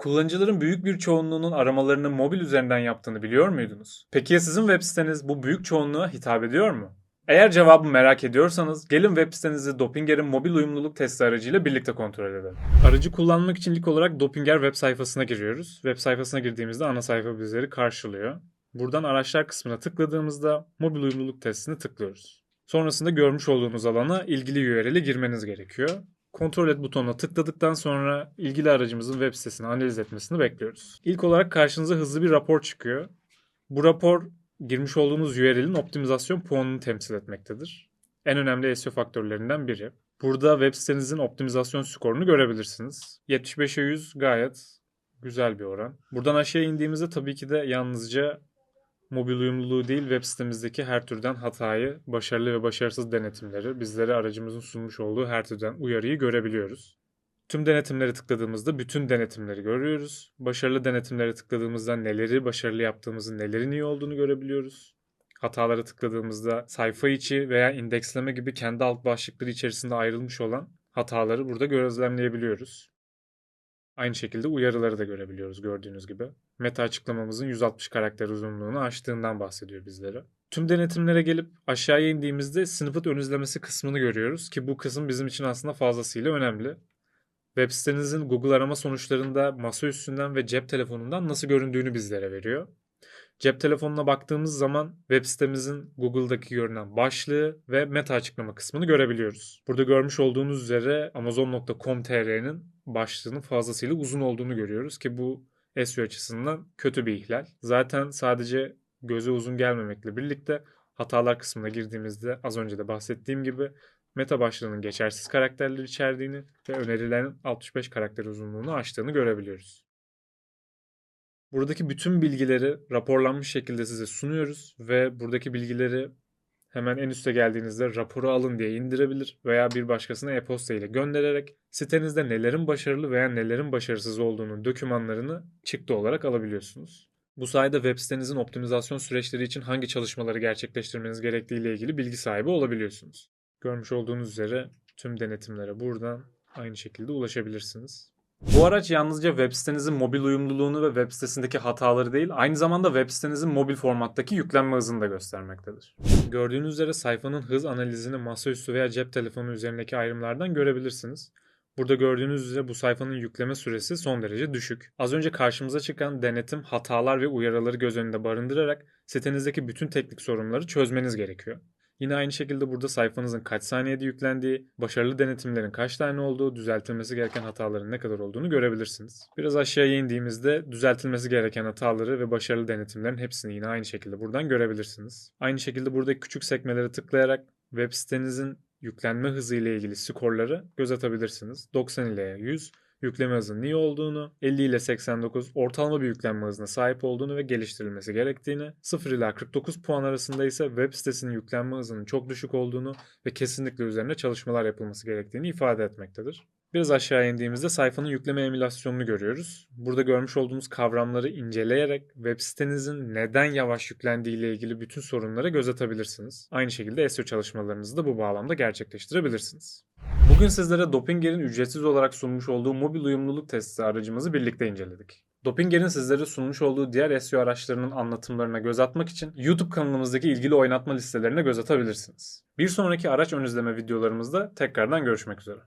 Kullanıcıların büyük bir çoğunluğunun aramalarını mobil üzerinden yaptığını biliyor muydunuz? Peki ya sizin web siteniz bu büyük çoğunluğa hitap ediyor mu? Eğer cevabı merak ediyorsanız gelin web sitenizi Dopinger'in mobil uyumluluk testi aracıyla birlikte kontrol edelim. Aracı kullanmak için ilk olarak Dopinger web sayfasına giriyoruz. Web sayfasına girdiğimizde ana sayfa bizleri karşılıyor. Buradan araçlar kısmına tıkladığımızda mobil uyumluluk testini tıklıyoruz. Sonrasında görmüş olduğunuz alana ilgili URL'e girmeniz gerekiyor. Kontrol et butonuna tıkladıktan sonra ilgili aracımızın web sitesini analiz etmesini bekliyoruz. İlk olarak karşınıza hızlı bir rapor çıkıyor. Bu rapor girmiş olduğunuz URL'in optimizasyon puanını temsil etmektedir. En önemli SEO faktörlerinden biri. Burada web sitenizin optimizasyon skorunu görebilirsiniz. 75'e 100 gayet güzel bir oran. Buradan aşağı indiğimizde tabii ki de yalnızca mobil uyumluluğu değil web sitemizdeki her türden hatayı, başarılı ve başarısız denetimleri, bizlere aracımızın sunmuş olduğu her türden uyarıyı görebiliyoruz. Tüm denetimleri tıkladığımızda bütün denetimleri görüyoruz. Başarılı denetimlere tıkladığımızda neleri başarılı yaptığımızı, nelerin iyi olduğunu görebiliyoruz. Hatalara tıkladığımızda sayfa içi veya indeksleme gibi kendi alt başlıkları içerisinde ayrılmış olan hataları burada gözlemleyebiliyoruz. Aynı şekilde uyarıları da görebiliyoruz gördüğünüz gibi. Meta açıklamamızın 160 karakter uzunluğunu aştığından bahsediyor bizlere. Tüm denetimlere gelip aşağıya indiğimizde snippet ön izlemesi kısmını görüyoruz ki bu kısım bizim için aslında fazlasıyla önemli. Web sitenizin Google arama sonuçlarında masa üstünden ve cep telefonundan nasıl göründüğünü bizlere veriyor. Cep telefonuna baktığımız zaman web sitemizin Google'daki görünen başlığı ve meta açıklama kısmını görebiliyoruz. Burada görmüş olduğunuz üzere amazon.com.tr'nin başlığının fazlasıyla uzun olduğunu görüyoruz ki bu SEO açısından kötü bir ihlal. Zaten sadece göze uzun gelmemekle birlikte hatalar kısmına girdiğimizde az önce de bahsettiğim gibi meta başlığının geçersiz karakterler içerdiğini ve önerilen 65 karakter uzunluğunu aştığını görebiliyoruz. Buradaki bütün bilgileri raporlanmış şekilde size sunuyoruz ve buradaki bilgileri hemen en üste geldiğinizde raporu alın diye indirebilir veya bir başkasına e-posta ile göndererek sitenizde nelerin başarılı veya nelerin başarısız olduğunun dokümanlarını çıktı olarak alabiliyorsunuz. Bu sayede web sitenizin optimizasyon süreçleri için hangi çalışmaları gerçekleştirmeniz gerektiği ile ilgili bilgi sahibi olabiliyorsunuz. Görmüş olduğunuz üzere tüm denetimlere buradan aynı şekilde ulaşabilirsiniz. Bu araç yalnızca web sitenizin mobil uyumluluğunu ve web sitesindeki hataları değil, aynı zamanda web sitenizin mobil formattaki yüklenme hızını da göstermektedir. Gördüğünüz üzere sayfanın hız analizini masaüstü veya cep telefonu üzerindeki ayrımlardan görebilirsiniz. Burada gördüğünüz üzere bu sayfanın yükleme süresi son derece düşük. Az önce karşımıza çıkan denetim, hatalar ve uyarıları göz önünde barındırarak sitenizdeki bütün teknik sorunları çözmeniz gerekiyor. Yine aynı şekilde burada sayfanızın kaç saniyede yüklendiği, başarılı denetimlerin kaç tane olduğu, düzeltilmesi gereken hataların ne kadar olduğunu görebilirsiniz. Biraz aşağıya indiğimizde düzeltilmesi gereken hataları ve başarılı denetimlerin hepsini yine aynı şekilde buradan görebilirsiniz. Aynı şekilde buradaki küçük sekmelere tıklayarak web sitenizin yüklenme hızı ile ilgili skorları göz atabilirsiniz. 90 ile 100, yükleme hızının iyi olduğunu, 50 ile 89 ortalama bir yüklenme hızına sahip olduğunu ve geliştirilmesi gerektiğini, 0 ila 49 puan arasında ise web sitesinin yüklenme hızının çok düşük olduğunu ve kesinlikle üzerine çalışmalar yapılması gerektiğini ifade etmektedir. Biraz aşağı indiğimizde sayfanın yükleme emülasyonunu görüyoruz. Burada görmüş olduğumuz kavramları inceleyerek web sitenizin neden yavaş yüklendiği ile ilgili bütün sorunlara göz atabilirsiniz. Aynı şekilde SEO çalışmalarınızı da bu bağlamda gerçekleştirebilirsiniz. Bugün sizlere Dopinger'in ücretsiz olarak sunmuş olduğu mobil uyumluluk testi aracımızı birlikte inceledik. Dopinger'in sizlere sunmuş olduğu diğer SEO araçlarının anlatımlarına göz atmak için YouTube kanalımızdaki ilgili oynatma listelerine göz atabilirsiniz. Bir sonraki araç ön izleme videolarımızda tekrardan görüşmek üzere.